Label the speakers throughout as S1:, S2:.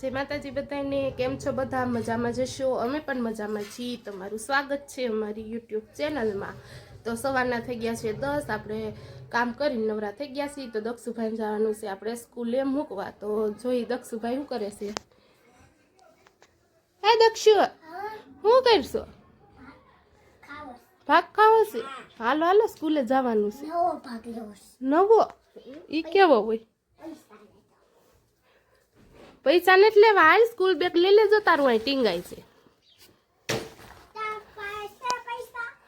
S1: જય માતાજી બધાને કેમ છો? બધા મજામાં જશો અમે પણ મજામાં છીએ. તમારું સ્વાગત છે અમારી યુટ્યુબ ચેનલમાં. તો સવારના થઈ ગયા છે દસ આપણે કામ કરીને નવરા થઈ ગયા છીએ. તો દક્ષુભાઈ જવાનું છે આપણે સ્કૂલે મૂકવા. તો જોઈ દક્ષુભાઈ શું કરે છે? હે દક્ષુ શું કરશો? ભાગ ખાવો છે? હાલો હાલો સ્કૂલે જવાનું છે.
S2: નવો ભાગ છે.
S1: નવો? ઈ કેવો હોય? પૈસા નથી લેવા. હાલ સ્કૂલ બેગ લઈ લેજો તારું અહીં ટીંગાય છે.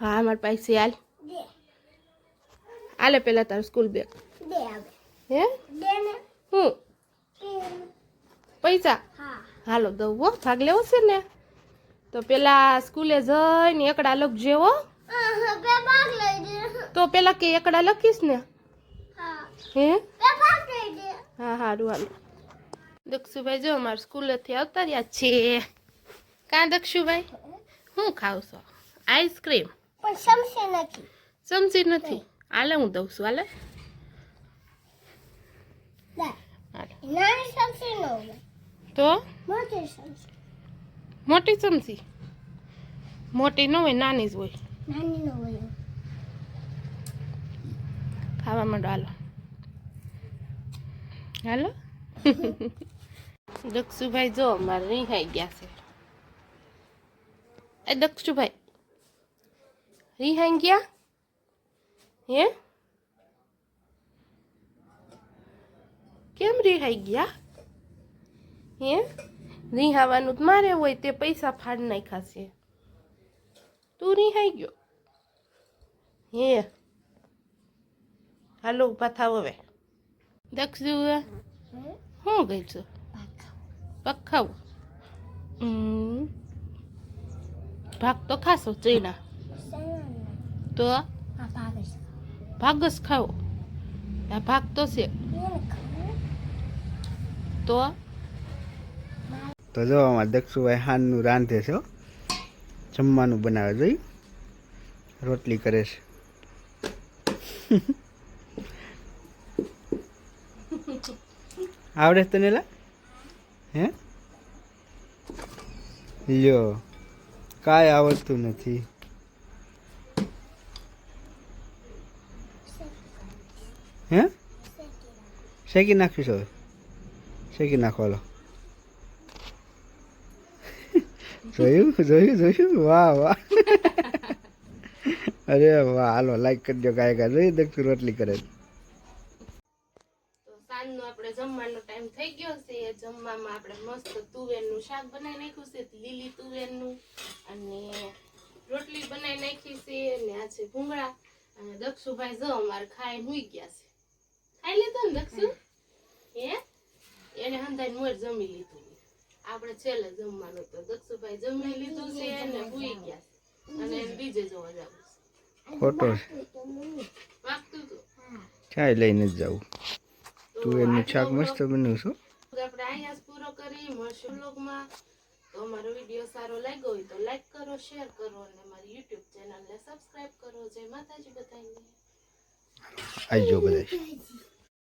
S1: હા મારા પાસે હાલ. આલે પેલા તારું સ્કૂલ બેગ હે? હું? પૈસા? હાલો દઉં હો. ભાગ લેવો છે ને? તો પેલા સ્કૂલે જઈને એકડા લખજે હો
S2: લઈ દે
S1: તો પેલા કે એકડા લખીશ ને?
S2: હા.
S1: હે? હારું હાલો દક્ષુભાઈ જો અમારે સ્કૂલેથી આવતા રહ્યા છે કાં દક્ષુભાઈ? હું ખાવ છો. આઈસ્ક્રીમ.
S2: પણ નથી.
S1: સમજી નથી. હાલે હું દઉં છું. હાલે. તો?
S2: મોટી
S1: મોટી ચમચી મોટી ન હોય નાની જ હોય.
S2: નાની ન હોય.
S1: ખાવા માંડો હાલો. હાલો. દક્ષુભાઈ જો અમારે રીહાઈ ગયા છે. એ દક્ષુભાઈ રીહાઈ ગયા? હે? કેમ રીહાઈ ગયા? હે? રીહાવાનું મારે હોય તે પૈસા ફાડ નાખ્યા છે. તું રીહાઈ ગયો? હે? હાલો ઊભા થાવ હવે. દક્ષુ શું ગઈ છું? પખાવું ભાગ તો ખાશો, ચીના. તો?
S2: ભાગ
S1: જ ખાવો આ ભાગ તો છે. તો?
S3: તો જો દક્ષુભાઈ હાનનું રાંધે છે જમવાનું બનાવે જોઈ રોટલી કરે છે. આવડે તને લા? હે? લ્યો, કાંઈ આવડતું નથી. હે? શેકી નાખીશ હવે? શેકી નાખો, હાલો. જોયું? જોયું જોયું? વાહ વાહ. અરે વાહ, હાલો લાઈક કરજો, કાંઈ જોઈ દક્ષુ રોટલી કરે
S1: આપણે જમવાનો ટાઈમ થઈ ગયો છે. એ જમવામાં આપણે મસ્ત તુવેરનું શાક બનાવી નાખ્યું છે લીલી તુવેરનું અને રોટલી બનાવી નાખી છે અને આ છે ભૂંગળા. અને દક્ષુભાઈ જો અમારે ખાઈ હુઈ ગયા છે. ખાઈ લીધું ને દક્ષુ? હે? એને હંધાઈ મોર જમી લીધું આપણે છેલ્લે જમવાનું તો દક્ષુભાઈ જમી લીધું છે અને હુઈ ગયા છે. અને એને બીજે જોવા જવું છે.
S3: ખોટો
S1: વાગતું હતું.
S3: ચાય લઈને જ જવું?
S1: તો
S3: તું શાક મસ્ત બન્યું છું.
S1: આપણે અહીંયા પૂરો કરી મળશું વ્લોગમાં તો અમારો વીડિયો સારો લાગ્યો હોય તો લાઈક કરો શેર કરો અને અમારી યુટ્યુબ ચેનલને સબસ્ક્રાઇબ કરો. જય માતાજી બધાને.
S3: આવજો બધા